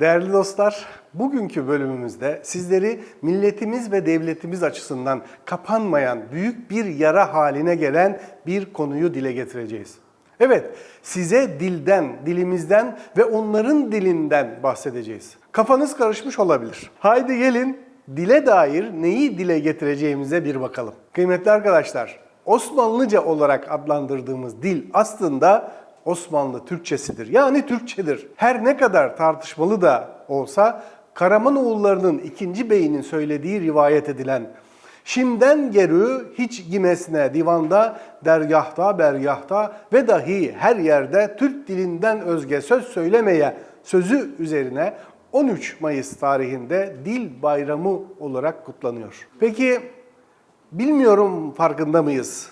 Değerli dostlar, bugünkü bölümümüzde sizleri milletimiz ve devletimiz açısından kapanmayan büyük bir yara haline gelen bir konuyu dile getireceğiz. Evet, size dilden, dilimizden ve onların dilinden bahsedeceğiz. Kafanız karışmış olabilir. Haydi gelin dile dair neyi dile getireceğimize bir bakalım. Kıymetli arkadaşlar, Osmanlıca olarak adlandırdığımız dil aslında Osmanlı Türkçesidir. Yani Türkçedir. Her ne kadar tartışmalı da olsa Karamanoğullarının ikinci beyinin söylediği rivayet edilen Şimden gerü hiç gimesine divanda, dergahta, bergahta ve dahi her yerde Türk dilinden özge söz söylemeye sözü üzerine 13 Mayıs tarihinde Dil Bayramı olarak kutlanıyor. Peki bilmiyorum farkında mıyız?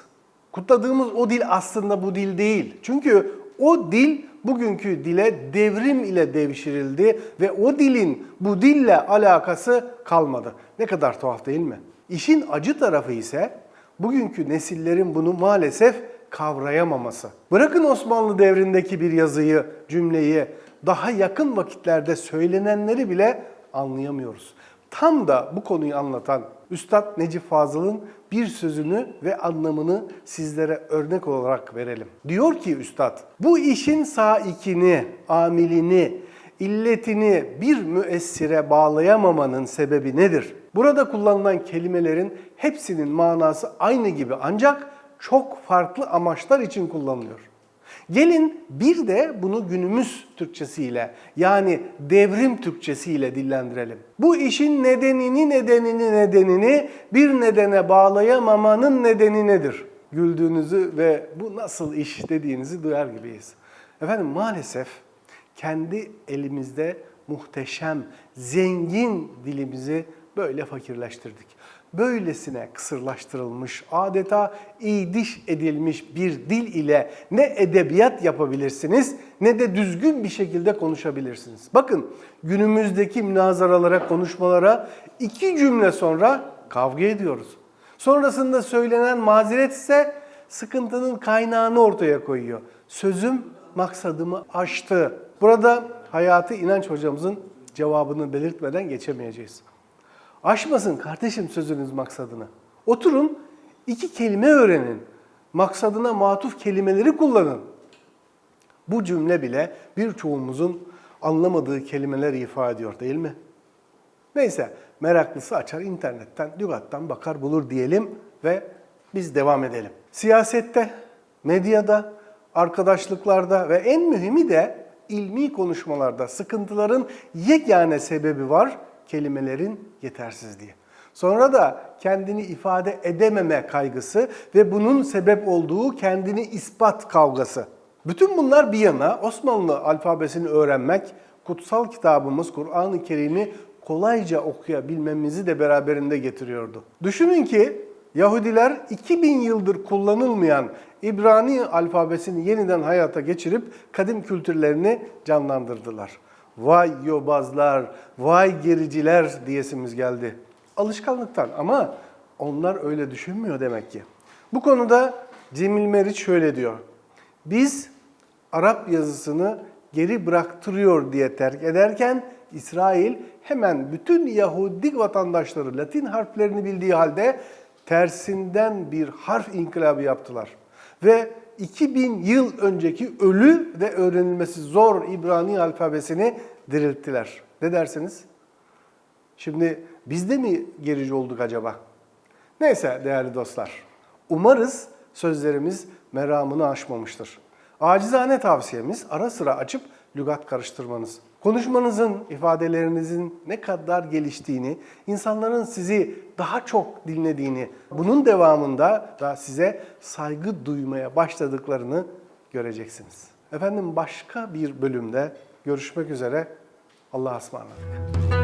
Kutladığımız o dil aslında bu dil değil. Çünkü o dil bugünkü dile devrim ile devşirildi ve o dilin bu dille alakası kalmadı. Ne kadar tuhaf değil mi? İşin acı tarafı ise bugünkü nesillerin bunu maalesef kavrayamaması. Bırakın Osmanlı devrindeki bir yazıyı, cümleyi, daha yakın vakitlerde söylenenleri bile anlayamıyoruz. Tam da bu konuyu anlatan Üstad Necip Fazıl'ın bir sözünü ve anlamını sizlere örnek olarak verelim. Diyor ki Üstad, bu işin saikini, amilini, illetini bir müessire bağlayamamanın sebebi nedir? Burada kullanılan kelimelerin hepsinin manası aynı gibi ancak çok farklı amaçlar için kullanılıyor. Gelin bir de bunu günümüz Türkçesiyle yani devrim Türkçesiyle dillendirelim. Bu işin nedenini nedenini nedenini bir nedene bağlayamamanın nedeni nedir? Güldüğünüzü ve bu nasıl iş dediğinizi duyar gibiyiz. Efendim maalesef kendi elimizde muhteşem, zengin dilimizi böyle fakirleştirdik böylesine kısırlaştırılmış, adeta iydiş edilmiş bir dil ile ne edebiyat yapabilirsiniz ne de düzgün bir şekilde konuşabilirsiniz. Bakın günümüzdeki münazaralara, konuşmalara iki cümle sonra kavga ediyoruz. Sonrasında söylenen mazeret ise sıkıntının kaynağını ortaya koyuyor. Sözüm maksadımı aştı. Burada Hayati İnanç hocamızın cevabını belirtmeden geçemeyeceğiz. Aşmasın kardeşim sözünüz maksadını. Oturun iki kelime öğrenin. Maksadına matuf kelimeleri kullanın. Bu cümle bile birçoğumuzun anlamadığı kelimeler ifade ediyor değil mi? Neyse meraklısı açar internetten, lügattan bakar bulur diyelim ve biz devam edelim. Siyasette, medyada, arkadaşlıklarda ve en mühimi de ilmi konuşmalarda sıkıntıların yegane sebebi var kelimelerin yetersizliği. Sonra da kendini ifade edememe kaygısı ve bunun sebep olduğu kendini ispat kavgası. Bütün bunlar bir yana Osmanlı alfabesini öğrenmek, kutsal kitabımız Kur'an-ı Kerim'i kolayca okuyabilmemizi de beraberinde getiriyordu. Düşünün ki Yahudiler 2000 yıldır kullanılmayan İbrani alfabesini yeniden hayata geçirip kadim kültürlerini canlandırdılar. Vay yobazlar, vay gericiler diyesimiz geldi. Alışkanlıktan ama onlar öyle düşünmüyor demek ki. Bu konuda Cemil Meriç şöyle diyor. Biz Arap yazısını geri bıraktırıyor diye terk ederken İsrail hemen bütün Yahudi vatandaşları Latin harflerini bildiği halde tersinden bir harf inkılabı yaptılar. Ve 2000 yıl önceki ölü ve öğrenilmesi zor İbrani alfabesini dirilttiler. Ne dersiniz? Şimdi biz de mi gerici olduk acaba? Neyse değerli dostlar. Umarız sözlerimiz meramını aşmamıştır. Acizane tavsiyemiz ara sıra açıp lügat karıştırmanız. Konuşmanızın, ifadelerinizin ne kadar geliştiğini, insanların sizi daha çok dinlediğini, bunun devamında da size saygı duymaya başladıklarını göreceksiniz. Efendim başka bir bölümde görüşmek üzere. Allah'a ısmarladık.